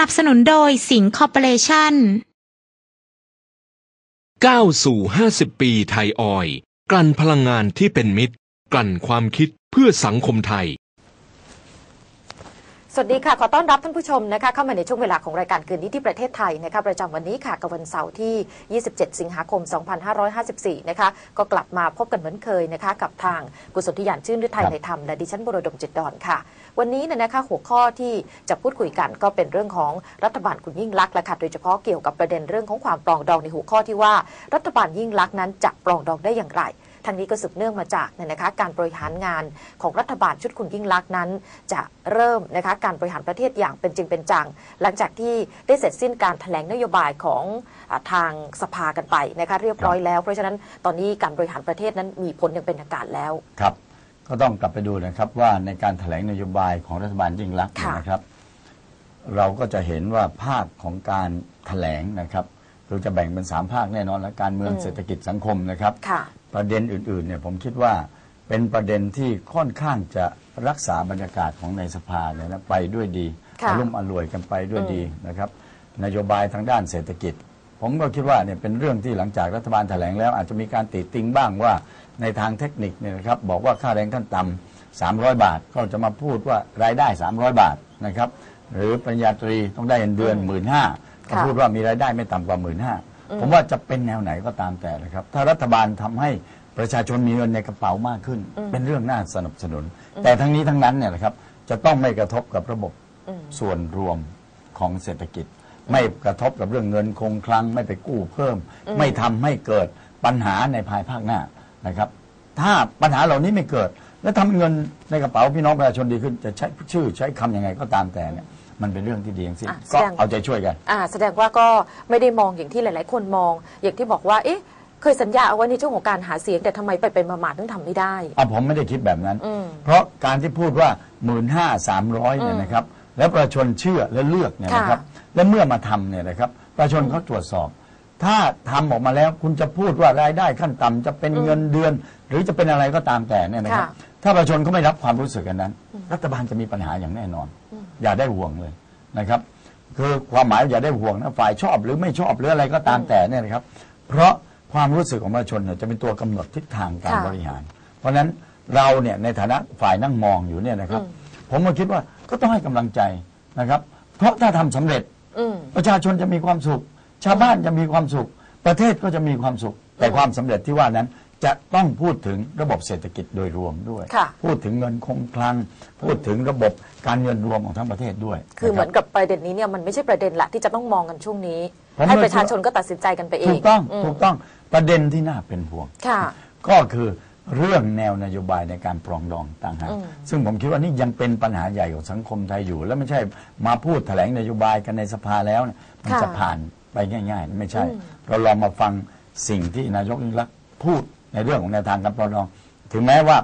นับสนุนโดยสิงคอร์ปอเรชั่นก้าวสู่ 50 ปีไทยออย กลั่นพลังงานที่เป็นมิตร กลั่นความคิดเพื่อสังคมไทย สวัสดีค่ะ ขอต้อนรับท่านผู้ชมนะคะเข้ามาในช่วงเวลาของรายการคืนนี้ที่ประเทศไทยนะคะประจำวันนี้ค่ะกับวันเสาร์ที่ 27 สิงหาคม 2554 นะคะก็กลับมาพบกันเหมือนเคยนะคะกับทางกุศลทิยานชื่นฤทัยในธรรมและดิฉันบรดมจิตดอนค่ะ วันนี้เนี่ยนะคะหัวข้อที่จะพูดคุยกันก็เป็นเรื่องของรัฐบาลคุณยิ่งลักษณ์และค่ะโดยเฉพาะเกี่ยวกับประเด็นเรื่องของความปรองดองในหัวข้อที่ว่า รัฐบาลยิ่งลักษณ์นั้นจะปรองดองได้อย่างไร ทางนี้ก็สืบเนื่องมาจากเนี่ยนะคะการบริหารงานของรัฐบาลชุดคุณยิ่งลักษณ์นั้น จะเริ่มนะคะการบริหารประเทศอย่างเป็นจริงเป็นจัง หลังจากที่ได้เสร็จสิ้นการแถลงนโยบายของอาทางสภากันไปนะคะเรียบร้อยแล้ว เพราะฉะนั้นตอนนี้การบริหารประเทศนั้นมีผลอย่างเป็นทางการแล้วครับก็ต้องกลับไปดูนะครับว่าในการถแถลงนโยบายของรัฐบาลยิ่งรักษณ์ค่ะนะครับ เราก็จะเห็นว่าภาคของการถแถลงนะครับเราจะแบ่งเป็นสามภาคแน่นอนและการเมืองอืมเศรษฐกิจสังคมนะครับค่ะ ประเด็นอื่นๆเนี่ยผมคิดว่าเป็นประเด็นที่ค่อนข้างจะรักษาบรรยากาศของในสภาเนี่ยนะไปด้วยดีค่ะอารมณ์อร่วยกันไปด้วยอืมดีนะครับ นโยบายทางด้านเศรษฐกิจ ผมก็คิดว่าเนี่ยเป็นเรื่องที่หลังจากรัฐบาลแถลงแล้ว อาจจะมีการติติงบ้างว่าในทางเทคนิคเนี่ยนะครับบอกว่าค่าแรงขั้นต่ำ300 บาทก็จะมาพูดว่ารายได้ 300 บาทนะครับหรือปริญญาตรีต้องได้เงินเดือนหมื่นห้าก็ค่ะ พูดว่ามีรายได้ไม่ต่ำกว่าหมื่นห้า ผมว่าจะเป็นแนวไหนก็ตามแต่นะครับ ถ้ารัฐบาลทำให้ประชาชนมีเงินในกระเป๋ามากขึ้น เป็นเรื่องน่าสนับสนุน แต่ทั้งนี้ทั้งนั้นเนี่ยนะครับจะต้องไม่กระทบกับระบบอืมส่วนรวมของเศรษฐกิจ ไม่กระทบกับเรื่องเงินคงคลังไม่ไปกู้เพิ่ม ไม่ทำให้เกิดปัญหาในภายภาคหน้านะครับ ถ้าปัญหาเหล่านี้ไม่เกิด แล้วทำให้เงินในกระเป๋าพี่น้องประชาชนดีขึ้นจะใช้ชื่อใช้คำยังไงก็ตามแต่เนี่ย มันเป็นเรื่องที่ดีอย่างสิ้นอะก็แสดง เอาใจช่วยกัน อ่าแสดงว่าก็ไม่ได้มองอย่างที่หลาย ๆ คนมอง อย่างที่บอกว่า เอ๊ะ เคยสัญญาเอาไว้ในช่วงของการหาเสียงแต่ทำไมไปไปมาๆถึงทำไม่ได้ อะผมไม่ได้คิดแบบนั้น อืมเพราะการที่พูดว่าหมื่นห้าสามร้อยเนี่ยนะครับ แล้วประชาชนเชื่อและเลือกเนี่ยนะครับ ค่ะและเมื่อมาทำเนี่ยนะครับ ประชาชนเขาตรวจสอบ ถ้าทำออกมาแล้วคุณจะพูดว่ารายได้ขั้นต่ำจะเป็นเงินเดือน หรือจะเป็นอะไรก็ตามแต่เนี่ยนะครับ ค่ะ ถ้าประชาชนเขาไม่รับความรู้สึกกันนั้น รัฐบาลจะมีปัญหาอย่างแน่นอน อย่าได้ห่วงเลยนะครับ คือความหมายอย่าได้ห่วงนะฝ่ายชอบหรือไม่ชอบหรืออะไรก็ตามแต่เนี่ยนะครับ เพราะความรู้สึกของประชาชนเนี่ยจะเป็นตัวกำหนดทิศทางการค่ะบริหาร เพราะฉะนั้นเราเนี่ยในฐานะฝ่ายนั่งมองอยู่เนี่ยนะครับ ผมก็คิดว่าก็ต้องให้กำลังใจนะครับ เพราะถ้าทำสำเร็จอืมประชาชนจะมีความสุข ชาวบ้านจะมีความสุข ประเทศก็จะมีความสุขแต่ความสำเร็จที่ว่านั้น จะต้องพูดถึงระบบเศรษฐกิจโดยรวมด้วย ค่ะ พูดถึงเงินคงคลัง พูดถึงระบบการเงินรวมของทั้งประเทศด้วยคือเหมือนะรับกับประเด็นนี้เนี่ยมันไม่ใช่ประเด็นหลักที่จะต้องมองกันช่วงนี้ ผมให้เลยประชาชนก็ตัดสินใจกันไปเองถูกต้องมถูกต้องประเด็นที่น่าเป็นห่วง ค่ะ ก็คือเรื่องแนวนโยบายในการปรองดองต่างหากอืม ซึ่งผมคิดว่านี่ยังเป็นปัญหาใหญ่ของสังคมไทยอยู่ แล้วไม่ใช่มาพูดแถลงนโยบายกันในสภาแล้วเนี่ยมันค่ะจะผ่านไปง่าย ๆ ไม่ใช่อืมเราลองมาฟังสิ่งที่นายกยิ่งรักษณ์พูด ในเรื่องของแนวทางการปรองดอง ถึงแม้ว่า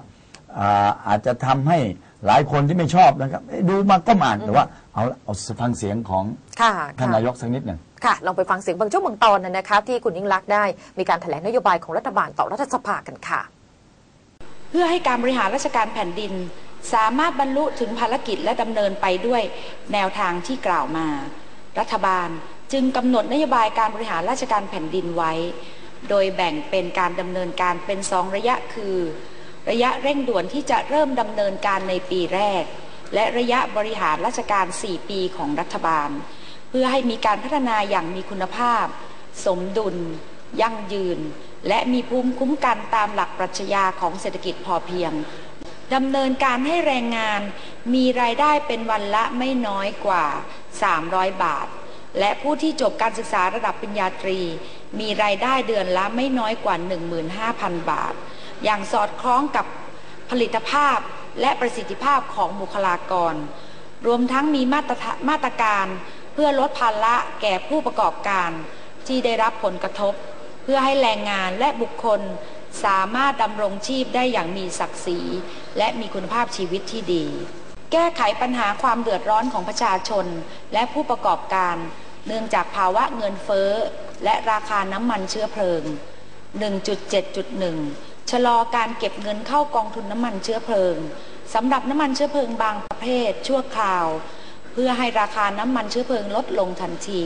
อ่าอาจจะทำให้หลายคนที่ไม่ชอบนะครับเอ๊ะดูมาก็มอ่านแต่ว่าเอาเอาฟังเสียงของค่ะท่านค่ะนายกสักนิดหนึ่ง ค่ะ ลองไปฟังเสียงบางช่วงบางตอนนะนะคะ ที่คุณยิ่งรักษณ์ได้มีการแถลงนโยบายของรัฐบาลต่อรัฐสภากันค่ะ เพื่อให้การบริหารราชการแผ่นดิน สามารถบรรลุถึงภารกิจและดำเนินไปด้วยแนวทางที่กล่าวมา รัฐบาลจึงกำหนดนโยบายการบริหารราชการแผ่นดินไว้ โดยแบ่งเป็นการดำเนินการเป็นสองระยะคือ ระยะเร่งด่วนที่จะเริ่มดำเนินการในปีแรก และระยะบริหารราชการ 4 ปีของรัฐบาล เพื่อให้มีการพัฒนาอย่างมีคุณภาพ สมดุล ยั่งยืน และมีภูมิคุ้มกันตามหลักปรัชญาของเศรษฐกิจพอเพียงดำเนินการให้แรงงานมีรายได้เป็นวันละไม่น้อยกว่า 300 บาท และผู้ที่จบการศึกษาระดับปริญญาตรี มีรายได้เดือนละไม่น้อยกว่า 15,000 บาท อย่างสอดคล้องกับผลิตภาพและประสิทธิภาพของบุคลากร รวมทั้งมีมาตรมาตรการเพื่อลดภาระแก่ผู้ประกอบการที่ได้รับผลกระทบ เพื่อให้แรงงานและบุคคลสามารถดำรงชีพได้อย่างมีศักดิ์ศรี และมีคุณภาพชีวิตที่ดี แก้ไขปัญหาความเดือดร้อนของประชาชน และผู้ประกอบการ เนื่องจากภาวะเงินเฟ้อ และราคาน้ำมันเชื้อเพลิง 1.7.1 ชะลอการเก็บเงินเข้ากองทุนน้ำมันเชื้อเพลิงสำหรับน้ำมันเชื้อเพลิงบางประเภทชั่วคราว เพื่อให้ราคาน้ำมันเชื้อเพลิงลดลงทันที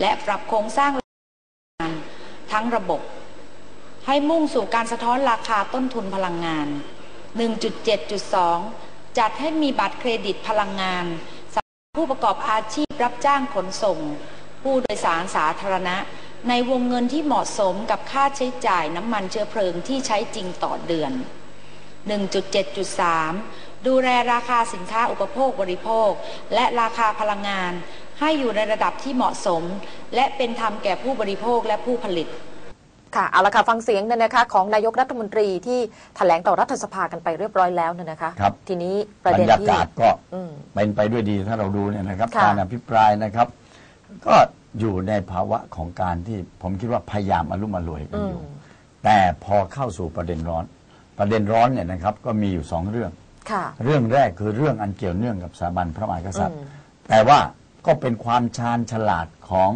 และปรับโครงสร้างงานทั้งระบบ ให้มุ่งสู่การสะท้อนราคาต้นทุนพลังงาน 1.7.2 จัดให้มีบัตรเครดิตพลังงานสำหรับผู้ประกอบอาชีพรับจ้างขนส่ง ผู้โดยสารสาธารณะ ในวงเงินที่เหมาะสมกับค่าใช้จ่ายน้ำมันเชื้อเพลิงที่ใช้จริงต่อเดือน 1.7.3 ดูแลราคาสินค้าอุปโภคบริโภค และราคาพลังงาน ให้อยู่ในระดับที่เหมาะสม และเป็นธรรมแก่ผู้บริโภคและผู้ผลิต ค่ะเอาละค่ะฟังเสียงเนี่ยนะคะ ของนายกรัฐมนตรีที่แถลงต่อรัฐสภากันไปเรียบร้อยแล้วเนี่ยนะคะ ครับ ทีนี้ประบรเด็นรยาที่ กาศก็อืมเป็นไปด้วยดีถ้าเราดูเนี่ยนะครับ ค่ะ การอภิปรายนะครับ ก็อยู่ในภาวะของการที่ผมคิดว่าพยายามอารมณ์อร่วยกันอยู่อืมแต่พอเข้าสู่ประเด็นร้อน ประเด็นร้อนเนี่ยนะครับ ก็มีอยู่สองเรื่อง ค่ะ เรื่องแรกคือเรื่องอันเกี่ยวเนื่องกับสถาบันพระมหากษัตริย์ อืมแต่ว่าก็เป็นความชาญฉลาดของ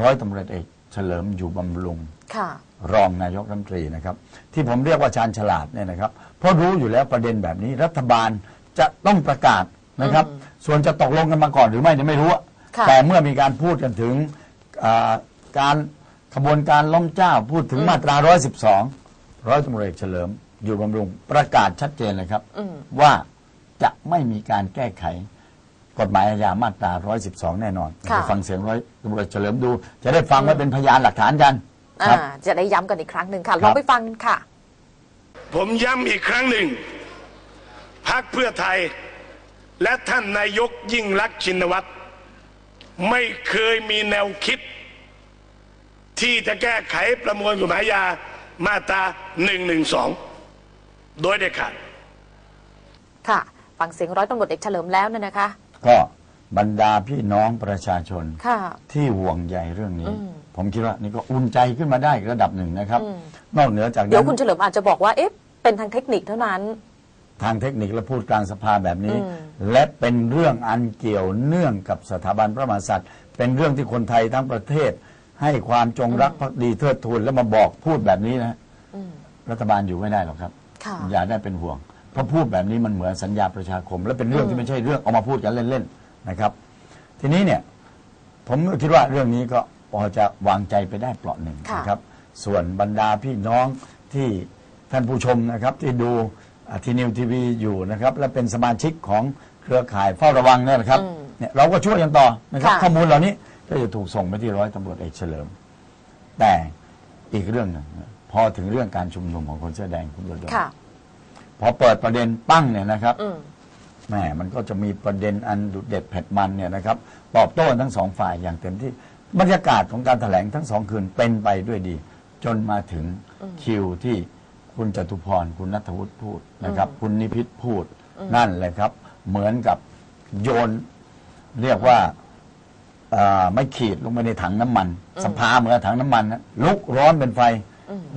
ร้อยตำรวจเอก เฉลิมอยู่บำรุง ค่ะ รองนายกรัฐมนตรีนะครับ ที่ผมเรียกว่าชาญฉลาดเนี่ยนะครับ เพราะรู้อยู่แล้วประเด็นแบบนี้ รัฐบาลจะต้องประกาศนะครับ ส่วนจะตกลงกันมาก่อนหรือไม่เนี่ยไม่รู้อะค่ะ แต่เมื่อมีการพูดกันถึงอ่าการขบวนการล้มเจ้าพูดถึงมาตรา 112 ร้อยตำรวจเอกเฉลิมอยู่บำรุงประกาศชัดเจนเลยครับอืมว่าจะไม่มีการแก้ไข กฎหมายอาญามาตรา 112 แน่นอนค่ะ ไปฟังเสียงร้อยตำรวจเฉลิมดู จะได้ฟังไว้เป็นพยานหลักฐานกันคอ่ารับ จะได้ย้ำกันอีกครั้งหนึ่งค่ะคลรัอบงไปฟังค่ะ ผมย้ำอีกครั้งหนึ่ง พักเพื่อไทย และท่านนายกยิ่งรักษณ์ชินวัตร ไม่เคยมีแนวคิด ที่จะแก้ไขประมวลกฎหมายอาญามาตรา1นึโดยเด็ดขาด ค่ะ ฟังเสียงร้อยตำรวจเอกเฉลิมแล้วเนี่ยนะคะ ก็บรรดาพี่น้องประชาชนค่ะ ที่ห่วงใยเรื่องนี้ อืม ผมคิดว่านี่ก็อุ่นใจขึ้นมาได้อีกระดับหนึ่งนะครับ อืมนอกเหนือจากเดี๋ยนั้วนคุณเฉลิมอาจจะบอกว่าเอ๊ะเป็นทางเทคนิคเท่านั้น ทางเทคนิคและพูดกลางสภาแบบนี้ อืม และเป็นเรื่องอันเกี่ยวเนื่องกับสถาบันพระมหากษัตริย์ เป็นเรื่องที่คนไทยทั้งประเทศ ให้ความจงรักภักดีเทิดทูนแล้วมาบอกพูดแบบนี้นะอืมรัฐบาลอยู่ไม่ได้หรอกครับ ค่ะ อย่าได้เป็นห่วงเพราะพูดแบบนี้มันเหมือนสัญญาประชาคม และเป็นเรื่องที่ไม่ใช่เรื่องเอามาพูดกันเล่นๆนะครับ ทีนี้เนี่ย ผมก็คิดว่าเรื่องนี้ก็พอจะวางใจไปได้เปราะหนึ่งค่ะนะครับ ส่วนบรรดาพี่น้องที่ท่านผู้ชมนะครับ ที่ดูอ่าทีนิวทีวีอยู่นะครับ และเป็นสมาชิกของเครือข่ายเฝ้าระวังเนี่ยนะครับอืมเนี่ยเราก็ช่วยกันต่อนะครับ ค่ะ ข้อมูลเหล่านี้ก็จะถูกส่งไปที่ร้อยตำรวจเอกเฉลิม แต่อีกเรื่องหนึ่งนะพอถึงเรื่องการชุมนุมของคนเสื้อแดงคุณโดดค่ะ พอเปิดประเด็นปั้งเนี่ยนะครับอืม แหมมันก็จะมีประเด็นอันดุเด็ดเผ็ดมันเนี่ยนะครับตอบโต้ทั้งสองฝ่ายอย่างเต็มที่บรรยากาศของการแถลงทั้งสองคืนเป็นไปด้วยดี จนมาถึงคิวที่คุณจตุพรคุณนัทวุฒิพูดนะครับ คุณนิพิษพูดนั่นเลยครับ เหมือนกับโยน เรียกว่าเอ่อไม่ขีดลงไปในถังน้ำมัน สภาเหมือนกับถังน้ำมันนะลุกร้อนเป็นไฟ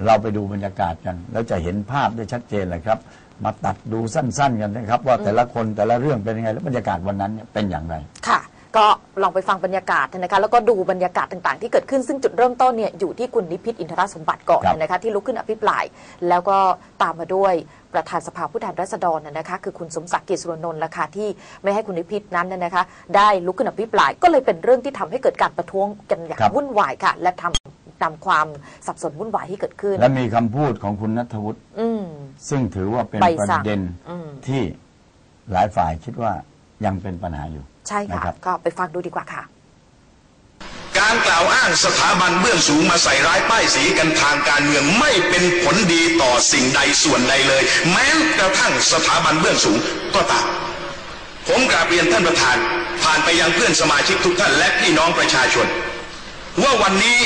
เราไปดูบรรยากาศกัน แล้วจะเห็นภาพได้ชัดเจนเลยครับ มาตัดดูสั้นๆ กันนะครับ ว่าแต่ละคนแต่ละเรื่องเป็นยังไง แล้วบรรยากาศวันนั้นเนี่ยเป็นอย่างไร ค่ะ ก็ลองไปฟังบรรยากาศนะคะแล้วก็ดูบรรยากาศต่างๆ ที่เกิดขึ้นซึ่งจุดเริ่มต้นเนี่ยอยู่ที่คุณนิพิษอินทรสมบัติก่อนครับนะคะที่ลุกขึ้นอภิปราย แล้วก็ตามมาด้วยประธานสภาผู้แทนราษฎรนะคะคือคุณสมศักดิ์เกียรติสุรนนท์ละค่ะที่ไม่ให้คุณนิพิษนั้นนะคะ ได้ลุกขึ้นอภิปราย ก็เลยเป็นเรื่องที่ทำให้เกิดการประท้วงกันอย่างครับ วุ่นวายค่ะ และทำนำความสับสนวุ่นวายที่เกิดขึ้นและมีคำพูดของคุณนัทวุฒิ อืม ซึ่งถือว่าเป็นใบประสั่งเด็นอืม ที่หลายฝ่ายคิดว่ายังเป็นปัญหาอยู่ใช่ค่ะ นะครับ ก็ไปฟังดูดีกว่าค่ะ การกล่าวอ้างสถาบันเบื้องสูงมาใส่ร้ายป้ายสีกันทางการเมืองไม่เป็นผลดีต่อสิ่งใดส่วนใดเลย แม้กระทั่งสถาบันเบื้องสูงก็ตามผมกราบเรียนท่านประธาน ผ่านไปยังเพื่อนสมาชิกทุกท่านและพี่น้องประชาชน ว่าวันนี้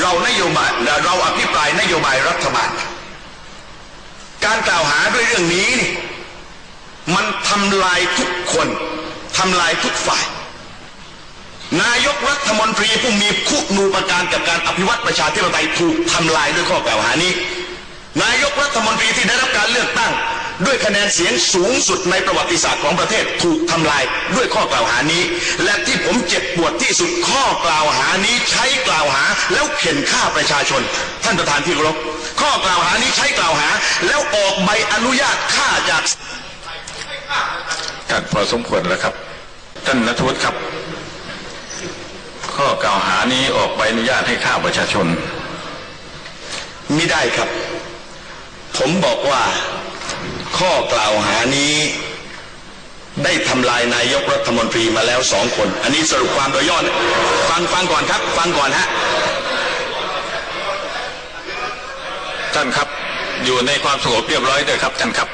เรานโยบายเราอภิปรายนโยบายรัฐบาล การกล่าวหาด้วยเรื่องนี้นี่มันทำลายทุกคนทำลายทุกฝ่าย นายกรัฐมนตรีผู้มีคุณูปการกับการอภิวัตประชาธิปไตยถูกทำลายด้วยข้อกล่าวหานี้ นายกรัฐมนตรีที่ได้รับการเลือกตั้ง ด้วยคะแนนเสียงสูงสุดในประวัติศาสตร์ของประเทศถูกทำลายด้วยข้อกล่าวหานี้ และที่ผมเจ็บปวดที่สุดข้อกล่าวหานี้ใช้กล่าวหาแล้วเข็นฆ่าประชาชน ท่านประธานที่เคารพข้อกล่าวหานี้ใช้กล่าวหา แล้วออกใบอนุญาตฆ่าจากกันพอสมควรแล้วครับ ท่านนัทวุฒิครับ ข้อกล่าวหานี้ออกใบอนุญาตให้ฆ่าประชาชนไม่ได้ครับ ผมบอกว่า ข้อกล่าวหานี้ ได้ทำลายนายกรัฐมนตรีมาแล้วสองคน อันนี้สรุปความโดยย่อนฟังฟังก่อนครับ ฟังก่อนฮะท่านครับ อยู่ในความสงบเรียบร้อยด้วยครับท่านครับ